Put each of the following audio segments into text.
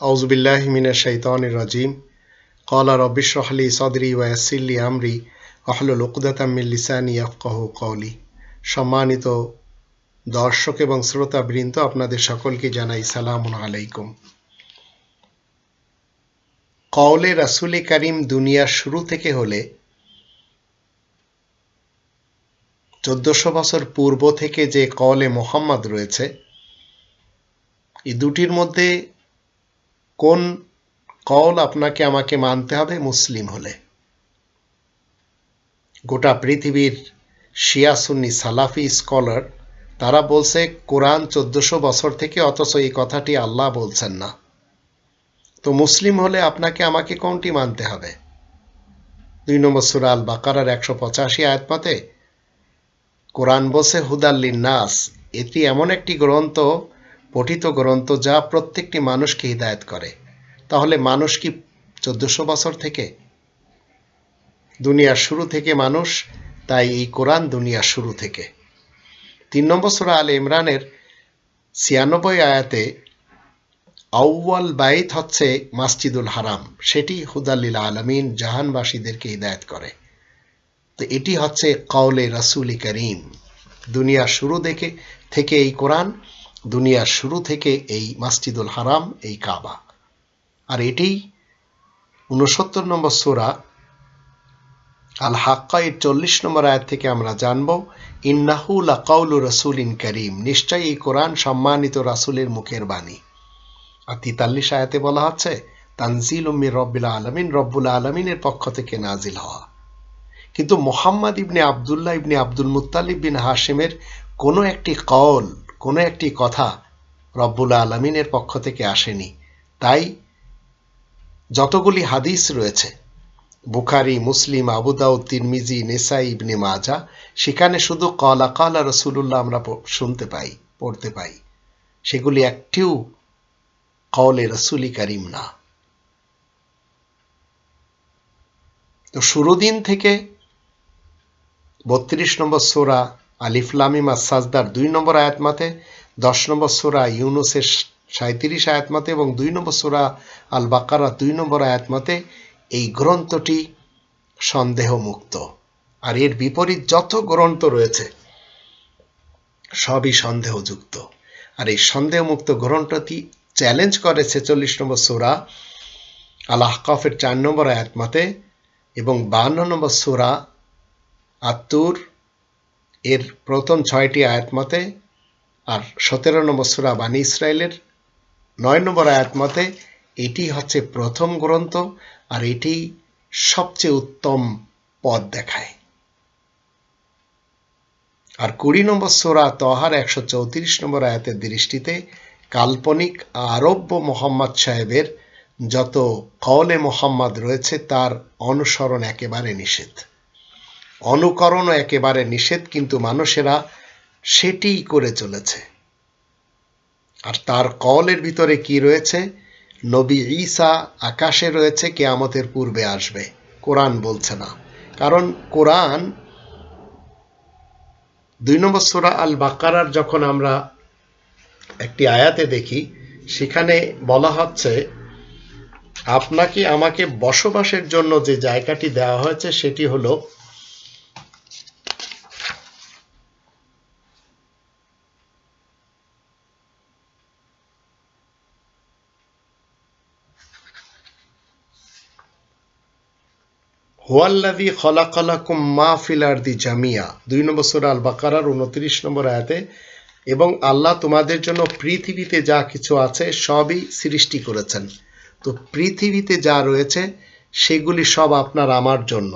আউজুবিল্লাহ মিনা শৈতান রাজিম। কলা রহলি সদরি ওয়াসিল্লি আমরি আফকাহ কৌলি সম্মানিত দর্শক এবং শ্রোতাবৃন্দ, আপনাদের সকলকে জানাই সালাম আলাইকুম। কওলে রাসুলে করিম দুনিয়ার শুরু থেকে হলে চোদ্দশো বছর পূর্ব থেকে যে কওলে মোহাম্মদ রয়েছে, এই দুটির মধ্যে কোন কল আপনাকে আমাকে মানতে হবে? মুসলিম হলে। গোটা পৃথিবীর শিয়া সুন্নি সালাফি স্কলার, তারা বলছে, কোরআন চোদ্দশো বছর থেকে অথচ এই কথাটি আল্লাহ বলছেন না। তো মুসলিম হলে আপনাকে আমাকে কোনটি মানতে হবে? দুই নম্বর সুরা আল বাকারার একশো পঁচাশি আয়াতপাতে কোরআন বসে হুদাল্লিন নাস এটি এমন একটি গ্রন্থ পঠিত গ্রন্থ যা প্রত্যেকটি মানুষকে হিদায়ত করে। তাহলে মানুষ কি চোদ্দশো বছর থেকে? দুনিয়ার শুরু থেকে মানুষ, তাই এই কোরআন দুনিয়ার শুরু থেকে। তিন নম্বর সুরা আল ইমরানের ছিয়ানব্বই আয়াতে, আউ্য়াল বাইত হচ্ছে মাসজিদুল হারাম। সেটি হুদাল্লিল আলমিন জাহানবাসীদেরকে হিদায়ত করে। তো এটি হচ্ছে কওলে রাসুল করিম। দুনিয়ার শুরু দেখে, থেকে এই কোরআন দুনিয়ার শুরু থেকে এই মাসজিদুল হারাম, এই কাবা। আর এটি উনসত্তর নম্বর সোরা আল হাক্কা এর চল্লিশ নম্বর আয়াত থেকে আমরা জানব, ইন্নাহু লাকাউলু রসুল ইন করিম। নিশ্চয়ই এই কোরআন সম্মানিত রাসুলের মুখের বাণী। আর তিতাল্লিশ আয়াতে বলা হচ্ছে তানজিল উম্মির রব্বিল আলমিন, রব্বুল আলমিনের পক্ষ থেকে নাজিল হওয়া। কিন্তু মোহাম্মদ ইবনে আবদুল্লাহ ইবনে আব্দুল মুতালিব বিন হাশেমের কোনো একটি কল কোনো একটি কথা রব্বুল আলমিনের পক্ষ থেকে আসেনি। তাই যতগুলি হাদিস রয়েছে, বুখারি, মুসলিম আবুদাউদ তিরমিজি, নেসাই, ইবনে মাজা সেখানে শুধু কলা কলা রসুল্লাহ আমরা শুনতে পাই, পড়তে পাই। সেগুলি একটিও কলে রসুলি করিম না। তো শুরু দিন থেকে বত্রিশ নম্বর সোরা আলিফলামিমা সাজদার দুই নম্বর আয়াত মাতে, দশ নম্বর সোরা ইউনুসের সাঁত্রিশ আয়াত মতে এবং দুই নম্বর সোরা আল বাকারা দুই নম্বর আয়াত মতে এই গ্রন্থটি সন্দেহমুক্ত। আর এর বিপরীত যত গ্রন্থ রয়েছে, সবই সন্দেহযুক্ত। আর এই সন্দেহমুক্ত গ্রন্থটি চ্যালেঞ্জ করে ছেচল্লিশ নম্বর সোরা আল আহকফের চার নম্বর আয়াত মতে এবং বান্ন নম্বর সোরা আত্মুর এর প্রথম ছয়টি আয়াত মতে আর সতেরো নম্বর সুরা বানী ইসরায়েলের নয় নম্বর আয়াত মতে এটি হচ্ছে প্রথম গ্রন্থ আর এটি সবচেয়ে উত্তম পদ দেখায়। আর কুড়ি নম্বর সোরা তহার একশো চৌত্রিশ নম্বর আয়াতের দৃষ্টিতে কাল্পনিক আরব্য মোহাম্মদ সাহেবের যত কওলে মোহাম্মদ রয়েছে তার অনুসরণ একেবারে নিষেধ। অনুকরণও একেবারে নিষেধ, কিন্তু মানুষেরা সেটিই করে চলেছে। আর তার কলের ভিতরে কি রয়েছে? নবী ঈসা আকাশে রয়েছে, কেয়ামতের পূর্বে আসবে। কোরআন বলছে না। কারণ কোরআন দুই নম্বর সোরা আল বাকারার যখন আমরা একটি আয়াতে দেখি, সেখানে বলা হচ্ছে, আপনাকে, আমাকে বসবাসের জন্য যে জায়গাটি দেওয়া হয়েছে, সেটি হলো হোয়াল্লাদি খলাকালাকুম মা ফিলার্দি জামিয়া। দুই নম্বর সুরা আল বাকারার উনত্রিশ নম্বর আয়াতে, এবং আল্লাহ তোমাদের জন্য পৃথিবীতে যা কিছু আছে সবই সৃষ্টি করেছেন। তো পৃথিবীতে যা রয়েছে, সেগুলি সব আপনার আমার জন্য।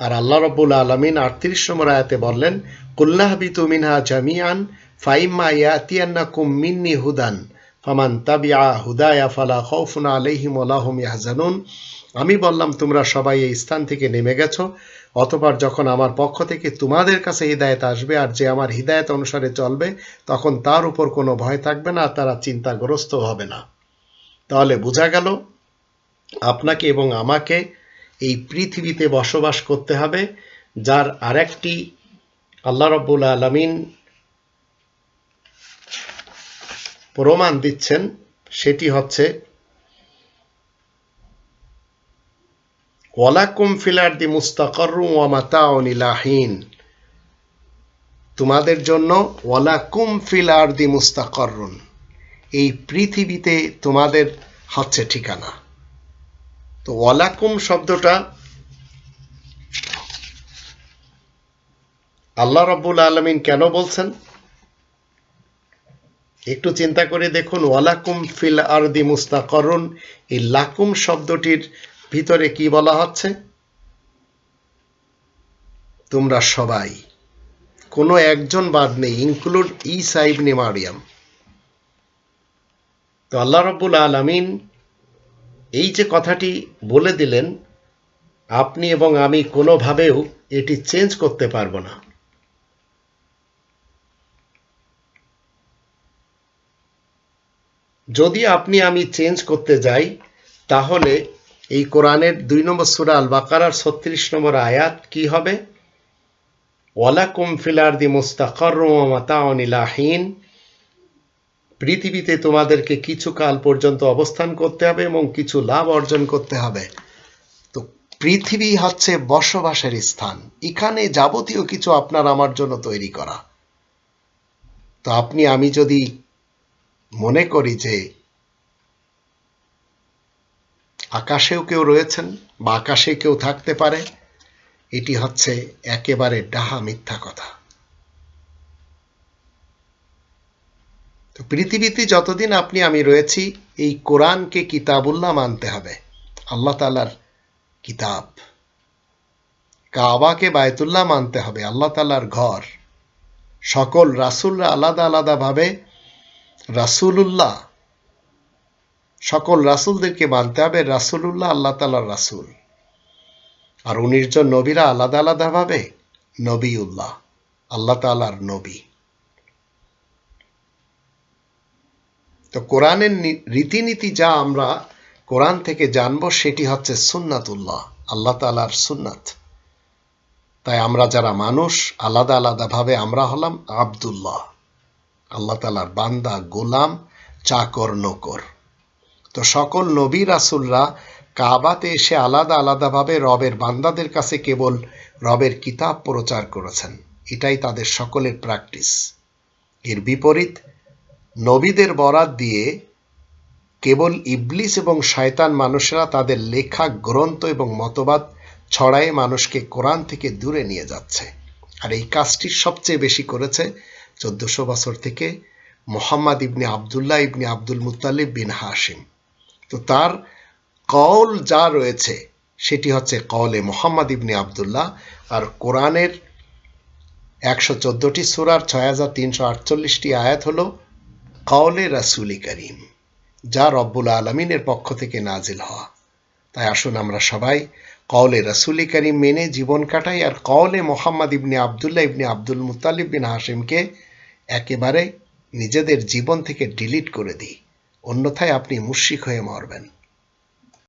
আর আল্লাহ রব্বুল আলমিন আটত্রিশ নম্বর আয়াতে বললেন কুল্লাহবিতু মিনহা জামিয়ান ফাইম্মা ইয়াতিয়ান্না কুম মিন্নি হুদান, ফামান তাবিয়া হুদায়া ফালা খৌফুন আলাইহিম আলাহম ইয়াহজানুন। আমি বললাম, তোমরা সবাই এই স্থান থেকে নেমে গেছো। অতবার যখন আমার পক্ষ থেকে তোমাদের কাছে হৃদায়ত আসবে আর যে আমার হৃদায়ত অনুসারে চলবে, তখন তার উপর কোনো ভয় থাকবে না তারা চিন্তাগ্রস্ত হবে না। তাহলে বোঝা গেল, আপনাকে এবং আমাকে এই পৃথিবীতে বসবাস করতে হবে, যার আরেকটি আল্লাহ রব্বুল আলমিন প্রমাণ দিচ্ছেন, সেটি হচ্ছে ওয়ালাকুম ফিলার দি মুস্তাকরু ইলাহিন তোমাদের জন্য ওয়ালাকুম ফিলার দি মুস্তাকরুন এই পৃথিবীতে তোমাদের হচ্ছে ঠিকানা। তো ওয়ালাকুম শব্দটা আল্লাহ রব্বুল আলমিন কেন বলছেন? একটু চিন্তা করে দেখুন, ওয়ালাকুম ফিল আরদি মুস্তাকরুন এই লাকুম শব্দটির ভিতরে কি বলা হচ্ছে? তোমরা সবাই। কোনো একজন বাদ নেই ইনক্লুড ই সাইবনে মারিয়াম। তো আল্লাহ রব্বুল আলমিন এই যে কথাটি বলে দিলেন, আপনি এবং আমি কোনোভাবেও এটি চেঞ্জ করতে পারব না। যদি আপনি আমি চেঞ্জ করতে যাই, তাহলে এই কোরআনের দুই নম্বর সুরা আল বাকারার ছত্রিশ নম্বর আয়াত কি হবে? ওয়ালাকুম ফিলার দি মুস্তাকর মাতাহিন পৃথিবীতে তোমাদেরকে কিছু কাল পর্যন্ত অবস্থান করতে হবে এবং কিছু লাভ অর্জন করতে হবে। তো পৃথিবী হচ্ছে বসবাসের স্থান। এখানে যাবতীয় কিছু আপনার আমার জন্য তৈরি করা। তো আপনি, আমি যদি মনে করি যে আকাশেও কেউ রয়েছেন বা আকাশে কেউ থাকতে পারে, এটি হচ্ছে একেবারে ডাহা মিথ্যা কথা। তো পৃথিবীতে যতদিন আপনি আমি রয়েছি, এই কোরআনকে কিতাবুল্লাহ মানতে হবে, আল্লাহ তালার কিতাব। কাবাকে বায়তুল্লাহ মানতে হবে, আল্লাহ তালার ঘর। সকল রাসুলরা আলাদা আলাদাভাবে রাসুলুল্লাহ সকল রাসুলদেরকে মানতে হবে রাসুলুল্লাহ, আল্লাহ তালার রাসুল। আর উনিশ জন নবীরা আলাদা আলাদাভাবে নবীউল্লাহ, আল্লাহ তালার নবী। তো কোরআনের রীতিনীতি যা আমরা কোরআন থেকে জানব সেটি হচ্ছে সুন্নাতুল্লাহ, আল্লাহ তালার সুন্নাত। তাই আমরা যারা মানুষ, আলাদা আলাদাভাবে আমরা হলাম আবদুল্লাহ, আল্লাহ তালার বান্দা, গোলাম, চাকর, নকর। তো সকল নবী রাসুলরা কাবাতে এসে আলাদা আলাদাভাবে রবের বান্দাদের কাছে কেবল রবের কিতাব প্রচার করেছেন। এটাই তাদের সকলের প্র্যাকটিস এর বিপরীত, নবীদের বরাত দিয়ে কেবল ইবলিস এবং শয়তান মানুষেরা তাদের লেখা, গ্রন্থ এবং মতবাদ ছড়ায় মানুষকে কোরআন থেকে দূরে নিয়ে যাচ্ছে। আর এই কাজটি সবচেয়ে বেশি করেছে চোদ্দশো বছর থেকে মোহাম্মদ ইবনে আবদুল্লাহ ইবনে আব্দুল মুতালিব বিন হাসিম তো তার কল যা রয়েছে, সেটি হচ্ছে কলে মোহাম্মদ ইবনে আবদুল্লাহ। আর কোরআনের একশো চোদ্দটি সুরার ছয় হাজার তিনশো আটচল্লিশটি আয়াত হল কওলে রাসুলি করিম, যা রব্বুল আলমিনের পক্ষ থেকে নাজিল হওয়া। তাই আসুন আমরা সবাই কওলে রাসুলি করিম মেনে জীবন কাটাই, আর কওলে মোহাম্মদ ইবনে আবদুল্লাহ ইবনে আব্দুল মুতালিব বিন হাসিমকে একেবারে নিজেদের জীবন থেকে ডিলিট করে দিই। অন্যথায় আপনি মুশ্রিক হয়ে মরবেন।